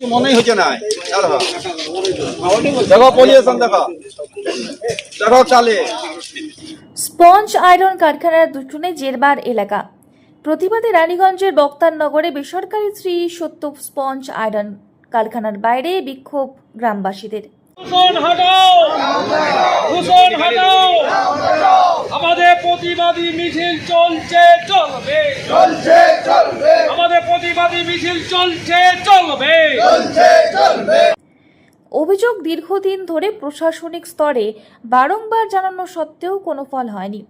মনেই হচ্ছে না। দেখো দেখো পলিউশন দেখো। দেখো চালে। স্পঞ্জ আয়রন কারখানার দুজনে জেরবার এলাকা। প্রতিবাদে রানীগঞ্জের বক্তারনগরে বেসরকারি শ্রী সত্য স্পঞ্জ আয়রন কারখানার বাইরে বিক্ষোভ গ্রামবাসীদের। দূষণ দূষণ আমাদের প্রতিবাদী মিছিল চলছে চলবে। চলছে চলবে। আমাদের মিছিল চলছে চলবে। অভিযোগ দীর্ঘদিন ধরে প্রশাসনিক স্তরে বারংবার জানানো সত্ত্বেও কোনো ফল হয়নি।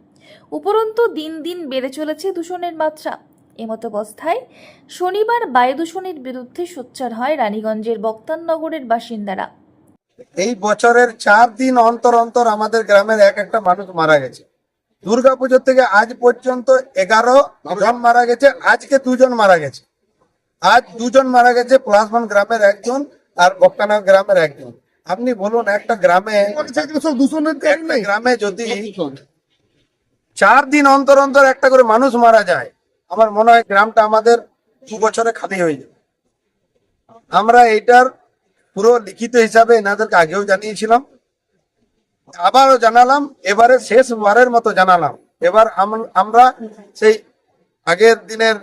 উপরন্তু দিন দিন বেড়ে চলেছে দূষণের মাত্রা। এমতো অবস্থায় শনিবার বায়ু দূষণের বিরুদ্ধে সোচ্চার হয় রানীগঞ্জের বক্তারনগরের বাসিন্দারা। এই বছরের চার দিন অন্তর অন্তর আমাদের গ্রামের এক একটা মানুষ মারা গেছে। দুর্গাপুজোর থেকে আজ পর্যন্ত এগারো জন মারা গেছে আজকে দুজন মারা গেছে। আজ দুজন মারা গেছে প্লাসমান গ্রামের একজন আর বক্তানা গ্রামের একজন। আপনি বলুন একটা গ্রামে গ্রামে যদি চার দিন অন্তর অন্তর একটা করে মানুষ মারা যায় আমার মনে হয় গ্রামটা আমাদের দু বছরে খালি হয়ে যাবে। আমরা এইটার পুরো লিখিত হিসাবে এনাদেরকে আগেও জানিয়েছিলাম। আবারও জানালাম এবারে শেষবারের মতো জানালাম। এবার আম- আমরা সেই আগের দিনের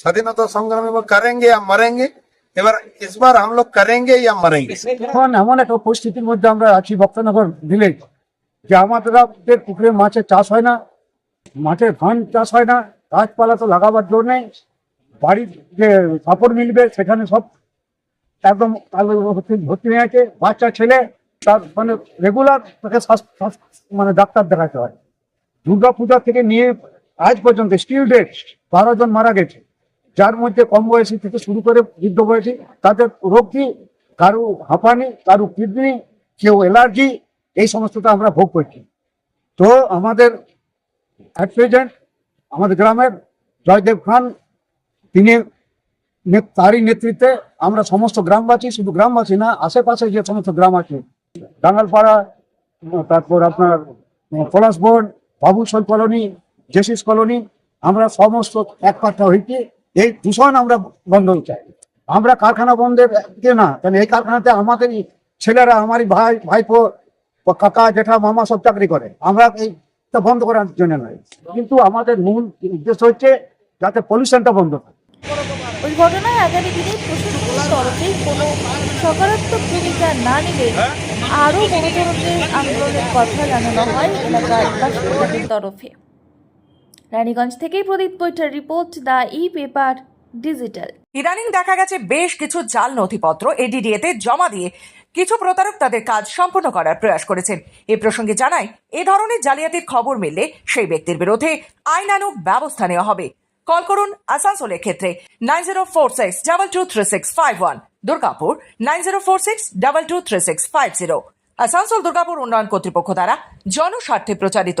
স্বাধীনতা সংগ্রামে করেঙ্গে আর মরেঙ্গে? এবার এবার হাম লোক করেঙ্গে ইয়া মরেঙ্গে? এখন এমন একটা পরিস্থিতির মধ্যে আমরা আছি ভক্তনগর ভিলেজ যে আমাদের পুকুরে মাছের চাষ হয় না মাঠে ধান চাষ হয় না, গাছপালা তো লাগাবার জোর নেই, বাড়ির যে কাপড় মিলবে সেখানে সব একদম ভর্তি হয়ে আছে। বাচ্চা, ছেলে, তার মানে রেগুলার তাকে মানে ডাক্তার দেখাতে হয়। দুর্গা পূজা থেকে নিয়ে আজ পর্যন্ত স্টিল ডেট বারো জন মারা গেছে। যার মধ্যে কম বয়সী থেকে শুরু করে বৃদ্ধ বয়সী, তাদের রোগ, কারও হাঁপানি, কারও কিডনি, কেউ অ্যালার্জি, এই সমস্তটা আমরা ভোগ করছি। তো আমাদের অ্যাট প্রেজেন্ট আমাদের গ্রামের জয়দেব খান, তিনি তারই নেতৃত্বে আমরা সমস্ত গ্রামবাসী, শুধু গ্রামবাসী না, আশেপাশে যে সমস্ত গ্রাম আছে, ডাঙ্গালপাড়া তারপর আপনার পলাশবন বাবুসল কলোনি, জেসিস কলোনি, আমরা সমস্ত এক পাত্রা হয়েছি এই দূষণ আমরা বন্ধ চাই। আমরা কারখানা বন্ধের দিকে না কারণ এই কারখানাতে আমাদের ছেলেরা আমারই ভাই ভাইপো কাকা জেঠা মামা সব চাকরি করে। আমরা এইটা বন্ধ করার জন্য নয়। কিন্তু আমাদের মূল উদ্দেশ্য হচ্ছে যাতে পলিউশনটা বন্ধ হয়। ওই ঘটনায় আগামী দিনে প্রশাসনের তরফে কোনো সকারাত্মক ভূমিকা না নিলে আরও বড় ধরনের আন্দোলনের কথা জানানো হয় এলাকার বাসিন্দাদের তরফে। রানীগঞ্জ থেকে Pradip বৈঠার report, the e paper, digital. ইদানিং দেখা গেছে বেশ কিছু জাল নথিপত্র এডিডিএতে জমা দিয়ে কিছু প্রতারক তাদের কাজ সম্পন্ন করার প্রয়াস করেছেন। এ প্রসঙ্গে জানাই এ ধরনের জালিয়াতির খবর মিললে সেই ব্যক্তির বিরুদ্ধে আইনানুগ ব্যবস্থা নেওয়া হবে। কল করুন আসানসোলের ক্ষেত্রে nine zero four six, double two three six five one, Durgapur nine zero four six, double two three six five zero. Asansol, Durgapur উন্নয়ন কর্তৃপক্ষ দ্বারা জনস্বার্থে প্রচারিত